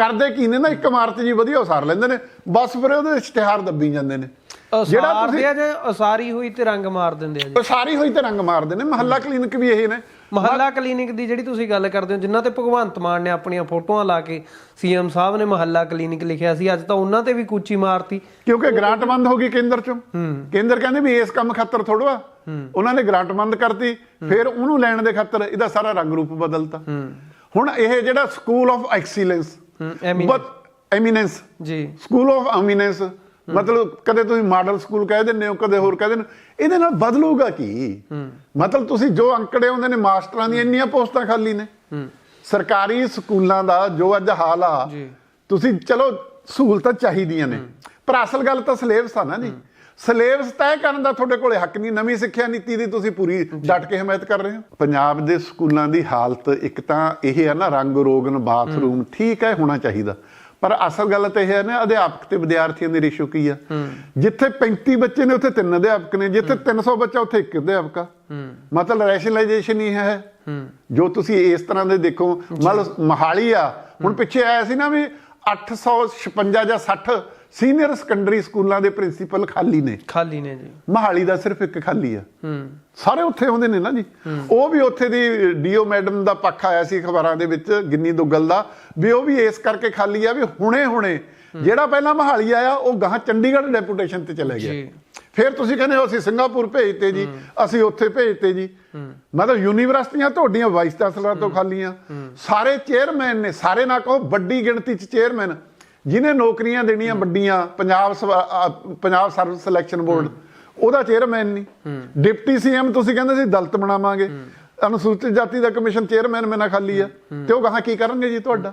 ਕਰਦੇ ਕੀ ਨੇ ਨਾ ਇੱਕ ਇਮਾਰਤ ਜੀ ਵਧੀਆ ਉਸਾਰ ਲੈਂਦੇ ਨੇ ਬਸ ਫਿਰ ਉਹਦੇ ਇਸ਼ਤਿਹਾਰ ਦੱਬੀ ਜਾਂਦੇ ਨੇ। ਜਿਹੜਾ ਆ ਜੇ ਅਸਾਰੀ ਹੋਈ ਤੇ ਰੰਗ ਮਾਰ ਦਿੰਦੇ ਆ ਜੀ। ਉਸਾਰੀ ਹੋਈ ਤੇ ਰੰਗ ਮਾਰਦੇ ਨੇ ਮਹੱਲਾ ਕਲੀਨਿਕ ਵੀ ਇਹ ਨੇ। ਮਹੱਲਾ ਕਲੀਨਿਕ ਦੀ ਜਿਹੜੀ ਤੁਸੀਂ ਗੱਲ ਕਰਦੇ ਹੋ ਜਿਨ੍ਹਾਂ ਤੇ ਭਗਵੰਤ ਮਾਨ ਨੇ ਆਪਣੀਆਂ ਫੋਟੋਆਂ ਲਾ ਕੇ ਸੀਐਮ ਸਾਹਿਬ ਨੇ ਮਹੱਲਾ ਕਲੀਨਿਕ ਲਿਖਿਆ ਸੀ ਅੱਜ ਤਾਂ ਉਹਨਾਂ ਤੇ ਵੀ ਕੂਚੀ ਮਾਰਤੀ। ਕਿਉਂਕਿ ਗ੍ਰਾਂਟ ਬੰਦ ਹੋ ਗਈ ਕੇਂਦਰ ਚੋਂ। ਕੇਂਦਰ ਕਹਿੰਦੇ ਵੀ ਇਸ ਕੰਮ ਖਾਤਰ ਥੋੜਵਾ ਉਹਨਾਂ ਨੇ ਗ੍ਰਾਂਟ ਬੰਦ ਕਰਤੀ ਫਿਰ ਉਹਨੂੰ ਲੈਣ ਦੇ ਖਾਤਰ ਇਹਦਾ ਸਾਰਾ ਰੰਗ ਰੂਪ ਬਦਲਤਾ। ਹੁਣ ਇਹ ਜਿਹੜਾ school of excellence but eminence ਜੀ। ਸਕੂਲ ਆਫ ਐਮੀਨੈਂਸ ਮਤਲਬ ਕਦੇ ਤੁਸੀਂ ਮਾਡਲ ਸਕੂਲ ਕਹਿ ਦਿੰਦੇ ਹੋ ਕਦੇ ਹੋਰ ਕਹਿ ਦਿੰਦੇ ਇਹਦੇ ਨਾਲ ਬਦਲੂਗਾ ਕੀ? ਮਤਲਬ ਤੁਸੀਂ ਜੋ ਅੰਕੜੇ ਆਉਂਦੇ ਨੇ ਮਾਸਟਰਾਂ ਦੀਆਂ ਇੰਨੀਆਂ ਪੋਸਟਾਂ ਖਾਲੀ ਨੇ। ਸਰਕਾਰੀ ਸਕੂਲਾਂ ਦਾ ਜੋ ਅੱਜ ਹਾਲ ਆ ਜੀ। ਤੁਸੀਂ ਚਲੋ ਸਹੂਲਤਾਂ ਚਾਹੀਦੀਆਂ ਨੇ। ਪਰ ਅਸਲ ਗੱਲ ਤਾਂ ਸਿਲੇਬਸ ਆ ਨਾ ਜੀ। ਸਿਲੇਬਸ ਤੈਅ ਕਰਨ ਦਾ ਤੁਹਾਡੇ ਕੋਲੇ ਹੱਕ ਨਹੀਂ। ਨਵੀਂ ਸਿੱਖਿਆ ਨੀਤੀ ਦੀ ਤੁਸੀਂ ਪੂਰੀ ਡਟ ਕੇ ਹਮਾਇਤ ਕਰ ਰਹੇ ਹੋ। ਪੰਜਾਬ ਦੇ ਸਕੂਲਾਂ ਦੀ ਹਾਲਤ ਇੱਕ ਤਾਂ ਇਹ ਹੈ ਨਾ ਰੰਗ ਰੋਗਨ ਬਾਥਰੂਮ ਠੀਕ ਹੈ ਹੋਣਾ ਚਾਹੀਦਾ। ਪਰ ਅਸਲ ਗੱਲ ਤਾਂ ਇਹ ਹੈ ਨਾ ਅਧਿਆਪਕ ਤੇ ਵਿਦਿਆਰਥੀਆਂ ਦੀ ਰੇਸ਼ੋ ਕੀ ਆ? ਜਿੱਥੇ 35 ਬੱਚੇ ਨੇ ਉੱਥੇ ਤਿੰਨ ਅਧਿਆਪਕ ਨੇ। ਜਿੱਥੇ 300 ਬੱਚਾ ਉੱਥੇ ਇੱਕ ਅਧਿਆਪਕ ਆ। ਮਤਲਬ ਰੈਸ਼ਨਲਾਈਜੇਸ਼ਨ ਹੀ ਹੈ। ਜੋ ਤੁਸੀਂ ਇਸ ਤਰ੍ਹਾਂ ਦੇ ਦੇਖੋ ਮਤਲਬ ਮਹਾਲੀ ਆ। ਹੁਣ ਪਿੱਛੇ ਆਇਆ ਸੀ ਨਾ ਵੀ 856 ਜਾਂ 60 ਸੀਨੀਅਰ ਸੈਕੰਡਰੀ ਸਕੂਲਾਂ ਦੇ ਪ੍ਰਿੰਸੀਪਲ ਖਾਲੀ ਨੇ। ਖਾਲੀ ਨੇ ਜੀ। ਮਹਾਲੀ ਦਾ ਸਿਰਫ ਇੱਕ ਖਾਲੀ ਆ। ਹੂੰ। ਸਾਰੇ ਉੱਥੇ ਆਉਂਦੇ ਨੇ ਨਾ ਜੀ। ਉਹ ਵੀ ਉੱਥੇ ਦੀ ਡੀਓ ਮੈਡਮ ਦਾ ਪੱਖ ਆਇਆ ਸੀ ਅਖਬਾਰਾਂ ਦੇ ਵਿੱਚ ਗਿੰਨੀ ਦੁੱਗਲ ਦਾ ਵੀ ਉਹ ਵੀ ਇਸ ਕਰਕੇ ਖਾਲੀ ਆ ਵੀ ਹੁਣੇ ਹੁਣੇ ਜਿਹੜਾ ਪਹਿਲਾਂ ਮਹਾਲੀ ਆਇਆ ਉਹ ਗਾਂ ਚੰਡੀਗੜ੍ਹ ਡੈਪੂਟੇਸ਼ਨ ਤੇ ਚਲੇ ਗਿਆ। ਜੀ। ਫਿਰ ਤੁਸੀਂ ਕਹਿੰਦੇ ਹੋ ਅਸੀਂ ਸਿੰਗਾਪੁਰ ਭੇਜਤੇ ਜੀ ਅਸੀਂ ਉੱਥੇ ਭੇਜਤੇ ਜੀ। ਮਤਲਬ ਯੂਨੀਵਰਸਿਟੀਆਂ ਤੁਹਾਡੀਆਂ ਵਾਈਸ ਚਾਂਸਲਰਾਂ ਤੋਂ ਖਾਲੀਆਂ। ਸਾਰੇ ਚੇਅਰਮੈਨ ਨੇ ਸਾਰੇ ਨਾ ਕਹੋ ਵੱਡੀ ਗਿਣਤੀ ਚ ਚੇਅਰਮੈਨ। ਜਿਨੇ ਨੌਕਰੀਆਂ ਦੇਣੀਆਂ ਵੱਡੀਆਂ Punjab Punjab service selection board ਉਹਦਾ ਚੇਅਰਮੈਨ ਨਹੀਂ। ਡਿਪਟੀ ਸੀਐਮ ਤੁਸੀਂ ਕਹਿੰਦੇ ਸੀ ਦਲਤ ਬਣਾਵਾਂਗੇ। ਅਨੁਸੂਚਿਤ ਜਾਤੀ ਦਾ ਕਮਿਸ਼ਨ ਚੇਅਰਮੈਨ ਮੇਨਾ ਖਾਲੀ ਆ। ਤੇ ਉਹ ਗਾਹਾਂ ਕੀ ਕਰਨਗੇ ਜੀ ਤੁਹਾਡਾ?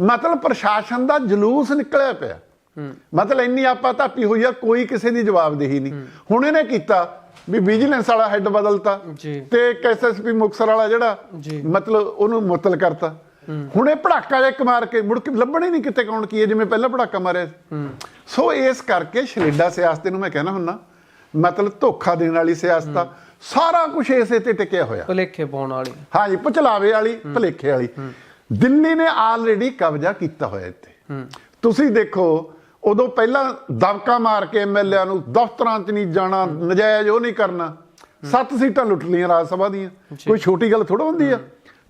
ਮਤਲਬ ਪ੍ਰਸ਼ਾਸਨ ਦਾ ਜਲੂਸ ਨਿਕਲਿਆ ਪਿਆ। ਮਤਲਬ ਇੰਨੀ ਆਪਾ ਧਾਪੀ ਹੋਈ ਆ ਕੋਈ ਕਿਸੇ ਦੀ ਜਵਾਬਦੇਹੀ ਨਹੀਂ। ਹੁਣ ਇਹਨੇ ਕੀਤਾ ਵੀ ਵਿਜੀਲੈਂਸ ਵਾਲਾ ਹੈੱਡ ਬਦਲਤਾ ਤੇ ਐਸਐਸਪੀ ਮੁਕਸਰ ਵਾਲਾ ਜਿਹੜਾ। ਮਤਲਬ ਉਹਨੂੰ ਮੁਅੱਤਲ ਕਰਤਾ। ਹੁਣ ਇਹ ਪੜਾਕਾ ਜਿਹਾ ਇੱਕ ਮਾਰ ਕੇ ਮੁੜ ਕੇ ਲੱਭਣ ਹੀ ਨਹੀਂ ਕਿਤੇ ਕੌਣ ਕੀ ਹੈ ਜਿਵੇਂ ਪਹਿਲਾਂ ਪੜਾਕਾ ਮਾਰਿਆ ਸੀ। ਸੋ ਇਸ ਕਰਕੇ ਸ਼ਰੀਡਾ ਸਿਆਸਤ ਨੂੰ ਮੈਂ ਕਹਿਣਾ ਹੁੰਨਾ ਮਤਲਬ ਧੋਖਾ ਦੇਣ ਵਾਲੀ ਸਿਆਸਤ ਆ। ਸਾਰਾ ਕੁਝ ਇਸੇ ਤੇ ਟਿਕਿਆ ਹੋਇਆ। ਭੁਲੇਖੇ ਪਾਉਣ ਵਾਲੀ। ਹਾਂਜੀ ਪੁਚਲਾਵੇ ਵਾਲੀ ਭਲੇਖੇ ਵਾਲੀ। ਦਿੱਲੀ ਨੇ ਆਲਰੇਡੀ ਕਬਜ਼ਾ ਕੀਤਾ ਹੋਇਆ ਇੱਥੇ। ਤੁਸੀਂ ਦੇਖੋ ਉਦੋਂ ਪਹਿਲਾਂ ਦਬਕਾ ਮਾਰ ਕੇ ਐਮਐਲਏ ਨੂੰ ਦਫ਼ਤਰਾਂ 'ਚ ਨਹੀਂ ਜਾਣਾ ਨਜਾਇਜ਼ ਉਹ ਨਹੀਂ ਕਰਨਾ। ਸੱਤ ਸੀਟਾਂ ਲੁੱਟ ਲਈਆਂ ਰਾਜ ਸਭਾ ਦੀਆਂ। ਕੋਈ ਛੋਟੀ ਗੱਲ ਥੋੜਾ ਹੁੰਦੀ ਆ?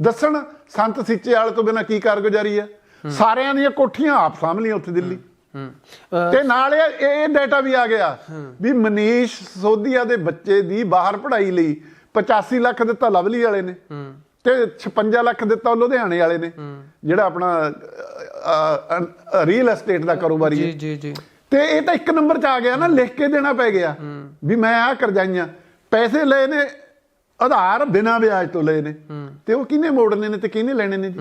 ਦੱਸਣ ਸੰਤ ਸੀਚੇ ਵਾਲੇ ਤੋਂ ਬਿਨਾ ਕੀ ਕਾਰਗੁਜ਼ਾਰੀ ਆ? ਸਾਰਿਆਂ ਦੀਆਂ ਕੋਠੀਆਂ ਆਪ ਲਈਆਂ ਉੱਥੇ ਦਿੱਲੀ। ਹੂੰ ਤੇ ਨਾਲ ਇਹ ਡਾਟਾ ਵੀ ਆ ਗਿਆ ਵੀ ਮਨੀਸ਼ ਸੋਧੀਆ ਦੇ ਬੱਚੇ ਦੀ ਬਾਹਰ ਪੜ੍ਹਾਈ ਲਈ 85 ਲੱਖ ਦਿੱਤਾ ਲਵਲੀ ਵਾਲੇ ਨੇ ਤੇ 56 ਲੱਖ ਦਿੱਤਾ ਲੁਧਿਆਣੇ ਵਾਲੇ ਨੇ ਜਿਹੜਾ ਆਪਣਾ ਰੀਅਲ ਐਸਟੇਟ ਦਾ ਕਾਰੋਬਾਰੀ ਜੀ ਹੈ। ਜੀ ਜੀ ਤੇ ਇਹ ਤਾਂ ਇੱਕ ਨੰਬਰ 'ਚ ਆ ਗਿਆ ਨਾ ਲਿਖ ਕੇ ਦੇਣਾ ਪੈ ਗਿਆ ਵੀ ਮੈਂ ਆ ਕਰਜ਼ਾਈਆਂ ਪੈਸੇ ਲਏ ਨੇ ਆਧਾਰ ਬਿਨਾਂ ਵਿਆਜ ਤੋਂ ਲਏ ਨੇ। ਤੇ ਉਹ ਕਿਹਨੇ ਮੋੜਨੇ ਨੇ ਤੇ ਕਿਹਨੇ ਲੈਣੇ ਨੇ ਜੀ?